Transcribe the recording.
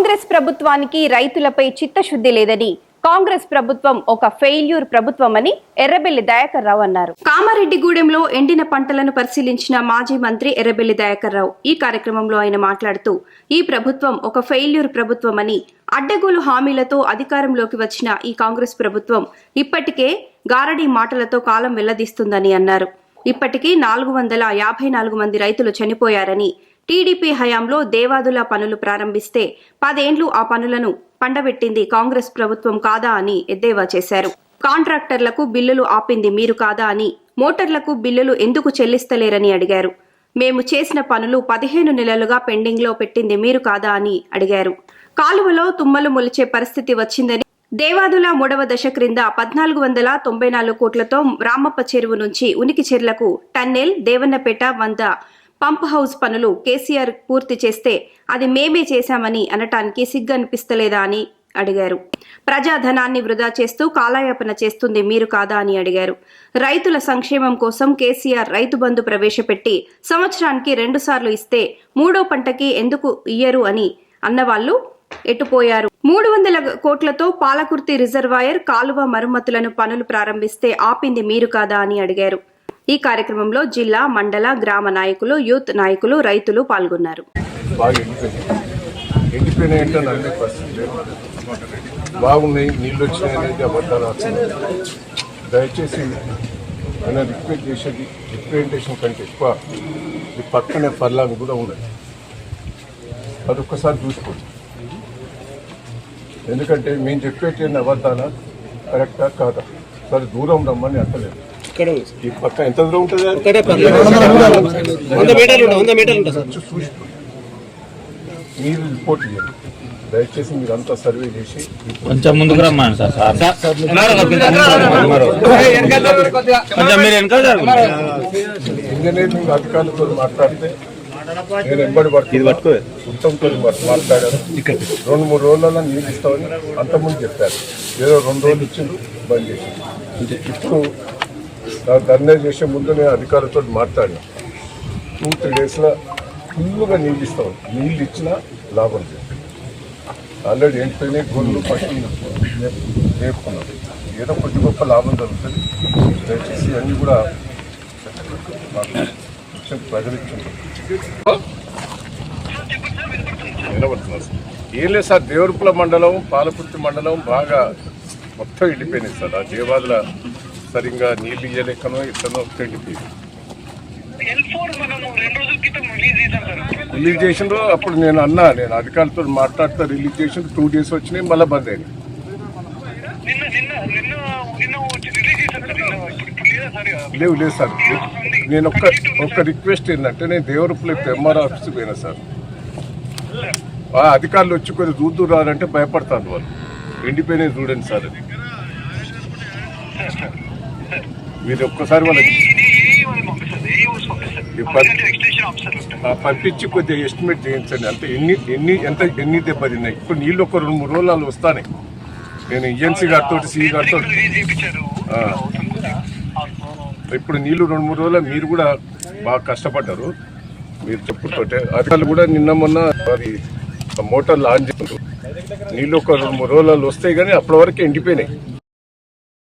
కాంగ్రెస్ ప్రభుత్వానికి రైతులపై చిత్తశుద్ధి లేదని కాంగ్రెస్ ప్రభుత్వం ఒక ఫెయిల్యూర్ ప్రభుత్వమని ఎర్రబెల్లి దయాకర్ రావు అన్నారు. కామారెడ్డిగూడెంలో ఎండిన పంటలను పరిశీలించిన మాజీ మంత్రి ఎర్రబెల్లి దయాకర్ రావు ఈ కార్యక్రమంలో ఆయన మాట్లాడుతూ ఈ ప్రభుత్వం ఒక ఫెయిల్యూర్ ప్రభుత్వమని అడ్డగోలు హామీలతో అధికారంలోకి వచ్చిన ఈ కాంగ్రెస్ ప్రభుత్వం ఇప్పటికే గారడీ మాటలతో కాలం వెల్లదీస్తుందని అన్నారు. ఇప్పటికీ నాలుగు వందల యాభై నాలుగు మంది రైతులు చనిపోయారని టీడీపీ హయాంలో దేవాదుల పనులు ప్రారంభిస్తే పదేండ్లు ఆ పనులను పండబెట్టింది కాంగ్రెస్ ప్రభుత్వం కాదా అని ఎద్దేవా చేశారు. కాంట్రాక్టర్లకు బిల్లులు ఆపింది మీరు కాదా అని మోటార్లకు బిల్లులు ఎందుకు చెల్లిస్తలేరని అడిగారు. మేము చేసిన పనులు పదిహేను నెలలుగా పెండింగ్లో పెట్టింది మీరు కాదా అని అడిగారు. కాలువలో తుమ్మలు మొలిచే పరిస్థితి వచ్చిందని దేవాదుల మూడవ దశ క్రింద పద్నాలుగు వందల తొంభై నాలుగు కోట్లతో రామప్ప చెరువు నుంచి ఉనికి చెర్లకు టన్నెల్ దేవన్నపేట వంద పంప్ హౌస్ పనులు కేసీఆర్ పూర్తి చేస్తే అది మేమే చేశామని అనటానికి సిగ్గనిపిస్తలేదా అని అడిగారు. ప్రజాధనాన్ని వృధా చేస్తూ కాలయాపన చేస్తుంది మీరు కాదా అని అడిగారు. రైతుల సంక్షేమం కోసం కేసీఆర్ రైతు బంధు ప్రవేశపెట్టి సంవత్సరానికి రెండు సార్లు ఇస్తే మూడో పంటకి ఎందుకు ఇయ్యరు అని అన్నవాళ్ళు ఎట్టుపోయారు మూడు వందల కోట్లతో పాలకుర్తి రిజర్వాయర్ కాలువ మరమ్మతులను పనులు ప్రారంభిస్తే ఆపింది మీరు కాదా అని అడిగారు. ఈ కార్యక్రమంలో జిల్లా మండల గ్రామ నాయకులు యూత్ నాయకులు రైతులు పాల్గొన్నారు. బాగున్నాయి నీళ్ళు వచ్చినాయి అనేది అబద్ధాలు దయచేసి నేను రిక్వెస్ట్ చేసేది రిప్రజెంటేషన్ కంటే ఎక్కువ ఈ పక్కనే పర్లాంగ్ కూడా ఉన్నది అది ఒక్కసారి చూసుకోండి. ఎందుకంటే మేము చెప్పేటి అబద్ధానా కరెక్టా? కాదా? సరే దూరం రమ్మని అంటలేదు ఈ పక్క ఎంత దూరం ఉంటుంది? వంద మీటర్లు వంద మీటర్లు ఉంటుంది సార్. మీరు రిపోర్ట్ చేయండి దయచేసి మీరు అంతా సర్వే చేసి కొంచెం ముందుకు రమ్మని సార్ సార్. కొంచెం మీరు. ఇంజనీరింగ్ అధికారులతో మాట్లాడితే నేను ఎంబడి పడుతుంది ఉత్తమ్తో మాట్లాడాను రెండు మూడు రోజులలో నీళ్ళు ఇస్తామని అంతకుముందు చెప్పారు. ఏదో రెండు రోజులు ఇచ్చిండ్రు బంద్ చేసి ఇప్పుడు ధర్నా చేసే ముందు నేను అధికారులతో మాట్లాడినా. టూ త్రీ డేస్లో ఫుల్గా నీళ్ళు ఇస్తాం నీళ్ళు ఇచ్చినా లాభం లేదు. ఆల్రెడీ ఎండిపోయినాయి గొర్రెలు పట్టి లేపుకున్నాం ఏదో కొద్ది గొప్ప లాభం జరుగుతుంది. దయచేసి అన్నీ కూడా ఏం లేదు సార్ దేవరపుల మండలం పాలకుర్తి మండలం బాగా మొత్తం ఎండిపోయినాయి సార్. ఆ దేవాదుల సరిగ్గా నీళ్ళు ఇయ్యలేకనో ఇట్లనో క్రితం రిలీజ్ చేసిండ్రు అప్పుడు నేను అన్నా నేను అధికారులతో మాట్లాడుతూ రిలీజ్ చేసిన టూ డేస్ వచ్చినాయి మళ్ళీ బంద్ అయినాయి. సార్ లేవు లేదు సార్. నేను ఒక్క ఒక్క రిక్వెస్ట్ ఏంటంటే నేను దేవరపుల ఎంఆర్ ఆఫీస్కి పోయినా సార్. అధికారులు వచ్చి కొద్దిగా దూర రారంటే భయపడతారు వాళ్ళు. ఎండిపోయినాయి చూడండి సార్ అది. మీరు ఒక్కసారి వాళ్ళకి పంపించి కొద్దిగా ఎస్టిమేట్ చేయించండి. అంటే ఎన్ని ఎన్ని ఎంత ఎన్ని దెబ్బతిన్నాయి? ఇప్పుడు నీళ్ళు ఒక రెండు మూడు రోజులు వస్తాయి నేను ఏజెన్సీ గారితో సిఈ గారితో. ఇప్పుడు నీళ్ళు రెండు మూడు రోజులు మీరు కూడా బాగా కష్టపడ్డారు. మీరు చెప్పుతుంటే అధికారులు కూడా నిన్న మొన్న మరి మోటార్లు ఆన్ చేశారు. నీళ్ళు ఒక రెండు మూడు రోజులు వస్తాయి కానీ అప్పటి వరకు ఎండిపోయినాయి.